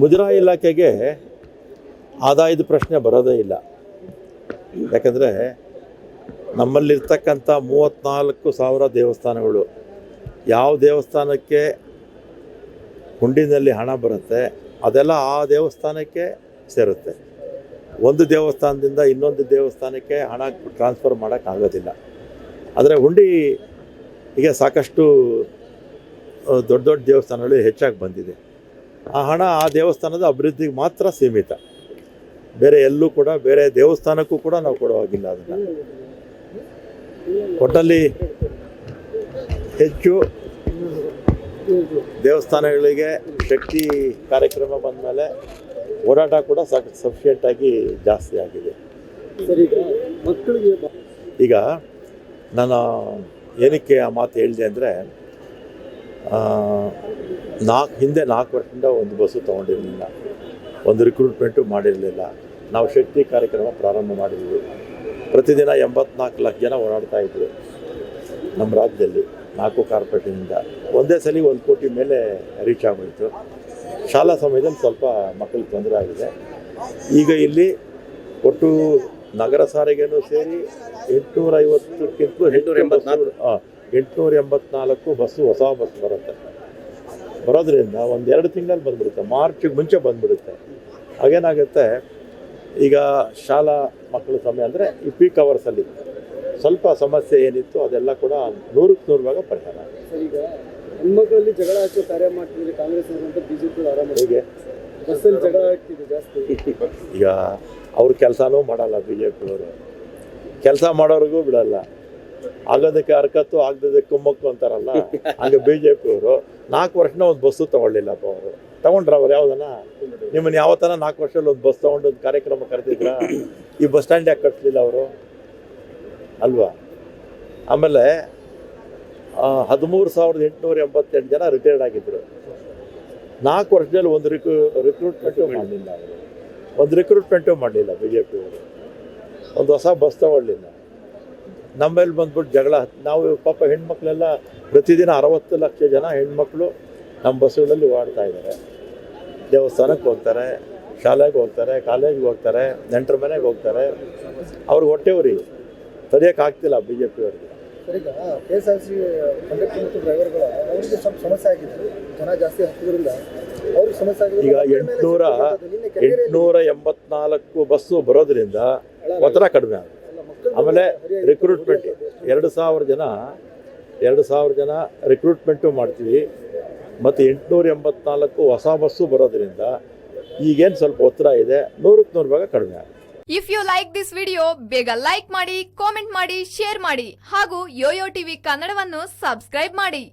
ಮುಜರಾಯಿ ಇಲಾಖೆಗೆ ಆದಾಯದ ಪ್ರಶ್ನೆ ಬರೋದೇ ಇಲ್ಲ. ಯಾಕಂದರೆ ನಮ್ಮಲ್ಲಿರ್ತಕ್ಕಂಥ ಮೂವತ್ತ್ನಾಲ್ಕು ಸಾವಿರ ದೇವಸ್ಥಾನಗಳು, ಯಾವ ದೇವಸ್ಥಾನಕ್ಕೆ ಹುಂಡಿನಲ್ಲಿ ಹಣ ಬರುತ್ತೆ, ಅದೆಲ್ಲ ಆ ದೇವಸ್ಥಾನಕ್ಕೆ ಸೇರುತ್ತೆ. ಒಂದು ದೇವಸ್ಥಾನದಿಂದ ಇನ್ನೊಂದು ದೇವಸ್ಥಾನಕ್ಕೆ ಹಣ ಟ್ರಾನ್ಸ್ಫರ್ ಮಾಡೋಕ್ಕಾಗೋದಿಲ್ಲ. ಆದರೆ ಹುಂಡಿ ಈಗ ಸಾಕಷ್ಟು ದೊಡ್ಡ ದೊಡ್ಡ ದೇವಸ್ಥಾನಗಳು ಹೆಚ್ಚಾಗಿ ಬಂದಿದೆ. ಆ ಹಣ ಆ ದೇವಸ್ಥಾನದ ಅಭಿವೃದ್ಧಿಗೆ ಮಾತ್ರ ಸೀಮಿತ. ಬೇರೆ ಎಲ್ಲೂ ಕೂಡ ಬೇರೆ ದೇವಸ್ಥಾನಕ್ಕೂ ಕೂಡ ನಾವು ಕೊಡುವಾಗಿಲ್ಲ ಅದನ್ನು. ಒಟ್ಟಲ್ಲಿ ಹೆಚ್ಚು ದೇವಸ್ಥಾನಗಳಿಗೆ ಶಕ್ತಿ ಕಾರ್ಯಕ್ರಮ ಬಂದ ಮೇಲೆ ಓಡಾಟ ಕೂಡ ಸಾಕು ಸಫಿಷಿಯೆಂಟಾಗಿ ಜಾಸ್ತಿ ಆಗಿದೆ. ಈಗ ನಾನು ಏನಕ್ಕೆ ಆ ಮಾತು ಹೇಳಿದೆ ಅಂದರೆ ನಾಲ್ಕು ಹಿಂದೆ ನಾಲ್ಕು ವರ್ಷದಿಂದ ಒಂದು ಬಸ್ಸು ತೊಗೊಂಡಿರಲಿಲ್ಲ. ಒಂದು ರಿಕ್ರೂಟ್ಮೆಂಟು ಮಾಡಿರಲಿಲ್ಲ. ನಾವು ಶಕ್ತಿ ಕಾರ್ಯಕ್ರಮ ಪ್ರಾರಂಭ ಮಾಡಿದ್ವಿ. ಪ್ರತಿದಿನ ಎಂಬತ್ನಾಲ್ಕು ಲಕ್ಷ ಜನ ಓಡಾಡ್ತಾ ಇದ್ದರು ನಮ್ಮ ರಾಜ್ಯದಲ್ಲಿ ನಾಲ್ಕು ಕಾರ್ಪೊರೇಟಿನಿಂದ. ಒಂದೇ ಸಲ ಒಂದು ಕೋಟಿ ಮೇಲೆ ರೀಚ್ ಆಗೋಯಿತು. ಶಾಲಾ ಸಮಯದಲ್ಲಿ ಸ್ವಲ್ಪ ಮಕ್ಕಳಿಗೆ ತೊಂದರೆ ಆಗಿದೆ. ಈಗ ಇಲ್ಲಿ ಒಟ್ಟು ನಗರ ಸಾರಿಗೆನೂ ಸೇರಿ ಎಂಟುನೂರ ಐವತ್ತಕ್ಕಿಂತಲೂ ಹಾಂ ಎಂಬತ್ನಾಲ್ಕು. ಎಂಟುನೂರ ಎಂಬತ್ನಾಲ್ಕು ಬಸ್ಸು ಹೊಸ ಬಸ್ ಬರುತ್ತೆ. ಬರೋದ್ರಿಂದ ಒಂದು ಎರಡು ತಿಂಗಳಲ್ಲಿ ಬಂದ್ಬಿಡುತ್ತೆ. ಮಾರ್ಚಿಗೆ ಮುಂಚೆ ಬಂದ್ಬಿಡುತ್ತೆ. ಹಾಗೇನಾಗುತ್ತೆ? ಈಗ ಶಾಲಾ ಮಕ್ಕಳ ಸಮಯ ಅಂದರೆ ಈ ಪೀಕ್ ಅವರ್ಸಲ್ಲಿ ಸ್ವಲ್ಪ ಸಮಸ್ಯೆ ಏನಿತ್ತು ಅದೆಲ್ಲ ಕೂಡ ನೂರಕ್ಕೆ ನೂರು ಭಾಗ ಪರಿಹಾರ ಹೆಣ್ಮಕ್ಳಲ್ಲಿ ಜಗಳ ಹಚ್ಚೋ ಕಾರ್ಯ ಮಾಡ್ತಿದ್ರೆ ಕಾಂಗ್ರೆಸ್ ಅಂತ ಬಿಜೆಪಿ ಆರಾಮ ಹೇಗೆ? ಬಸ್ಸಲ್ಲಿ ಜಗಳ ಆಗ್ತಿದೆ ಜಾಸ್ತಿ. ಈಗ ಅವ್ರ ಕೆಲಸನೂ ಮಾಡಲ್ಲ ಬಿ ಜೆ ಪಿಯವರು ಕೆಲಸ ಮಾಡೋರಿಗೂ ಬಿಡಲ್ಲ. ಆಗೋದಕ್ಕೆ ಹರ್ಕತ್ತು, ಆಗದಕ್ಕೆ ಕುಮ್ಮಕ್ಕು ಅಂತಾರಲ್ಲ, ಹಂಗೆ ಬಿ ಜೆ ಪಿಯವರು ನಾಲ್ಕು ವರ್ಷನ ಒಂದು ಬಸ್ಸು ತೊಗೊಳ್ಳಿಲ್ಲಪ್ಪ ಅವರು. ತಗೊಂಡ್ರ ಅವ್ರು ಯಾವ್ದನ? ನಿಮ್ಮನ್ನು ಯಾವತ್ತನ ನಾಲ್ಕು ವರ್ಷದಲ್ಲಿ ಒಂದು ಬಸ್ ತಗೊಂಡು ಒಂದು ಕಾರ್ಯಕ್ರಮ ಕರೆದಿದ್ರ? ಈ ಬಸ್ ಸ್ಟ್ಯಾಂಡ್ ಯಾಕೆ ಕಟ್ಲಿಲ್ಲ ಅವರು? ಅಲ್ವಾ? ಆಮೇಲೆ ಹದಿಮೂರು ಸಾವಿರದ ಎಂಟುನೂರ ಎಂಬತ್ತೆಂಟು ಜನ ರಿಟೈರ್ಡ್ ಆಗಿದ್ರು. ನಾಲ್ಕು ವರ್ಷದಲ್ಲಿ ಒಂದು ರಿಕ್ರೂ ರಿಕ್ರೂಟ್ಮೆಂಟು ಮಾಡಲಿಲ್ಲ ಅವರು. ಒಂದು ರಿಕ್ರೂಟ್ಮೆಂಟು ಮಾಡಲಿಲ್ಲ ಬಿ ಜೆ ಪಿಯವರು ಒಂದು ಹೊಸ ಬಸ್ ತಗೊಳ್ಳಿಲ್ಲ. ನಮ್ಮಲ್ಲಿ ಬಂದ್ಬಿಟ್ಟು ಜಗಳ. ನಾವು ಪಾಪ ಹೆಣ್ಮಕ್ಳೆಲ್ಲ ಪ್ರತಿದಿನ ಅರವತ್ತು ಲಕ್ಷ ಜನ ಹೆಣ್ಮಕ್ಳು ನಮ್ಮ ಬಸ್ಸುಗಳಲ್ಲಿ ಓಡ್ತಾ ಇದ್ದಾರೆ. ದೇವಸ್ಥಾನಕ್ಕೆ ಹೋಗ್ತಾರೆ ಶಾಲೆಗೆ ಹೋಗ್ತಾರೆ ಕಾಲೇಜ್ಗೆ ಹೋಗ್ತಾರೆ ನೆಂಟರ ಮನೆಗೆ ಹೋಗ್ತಾರೆ. ಅವ್ರಿಗೆ ಹೊಟ್ಟೆವ್ರಿ ತಡೆಯೋಕ್ಕಾಗ್ತಿಲ್ಲ ಬಿ ಜೆ ಪಿಯವ್ರಿಗೆ ಸರ್ ಈಗ K S R C conductor ಮತ್ತು ಡ್ರೈವರ್ಗಳ ಅವರಿಗೆ ಸ್ವಲ್ಪ ಸಮಸ್ಯೆ ಆಗಿದೆ. ಜನ ಜಾಸ್ತಿ ಹತ್ತೋದ್ರಿಂದ ಅವ್ರಿಗೆ ಸಮಸ್ಯೆ ಆಗಿದೆ. ಈಗ ಎಂಟುನೂರ ಎಂಟುನೂರ ಎಂಬತ್ನಾಲ್ಕು ಬಸ್ಸು ಬರೋದ್ರಿಂದ ಒತ್ತಡ ಕಡಿಮೆ ಆಗುತ್ತೆ. ಆಮೇಲೆ ರಿಕ್ರೂಟ್ಮೆಂಟ್ ಎರಡು ಸಾವಿರ ಜನ, ಎರಡು ಸಾವಿರ ಜನ ರಿಕ್ರೂಟ್ಮೆಂಟು ಮಾಡ್ತೀವಿ. ಮತ್ತು ಎಂಟುನೂರ ಎಂಬತ್ನಾಲ್ಕು ಹೊಸ ಬಸ್ಸು ಬರೋದ್ರಿಂದ ಈಗೇನು ಸ್ವಲ್ಪ ಒತ್ತಡ ಇದೆ. ನೂರಕ್ಕೆ ನೂರು ಭಾಗ ಕಡಿಮೆ ಆಗುತ್ತೆ. If you like this video ಬೇಗ ಲೈಕ್ ಮಾಡಿ ಕಾಮೆಂಟ್ ಮಾಡಿ ಶೇರ್ ಮಾಡಿ ಹಾಗೂ ಯೋಯೋ ಟಿವಿ ಕನ್ನಡವನ್ನು ಸಬ್ಸ್ಕ್ರೈಬ್ ಮಾಡಿ.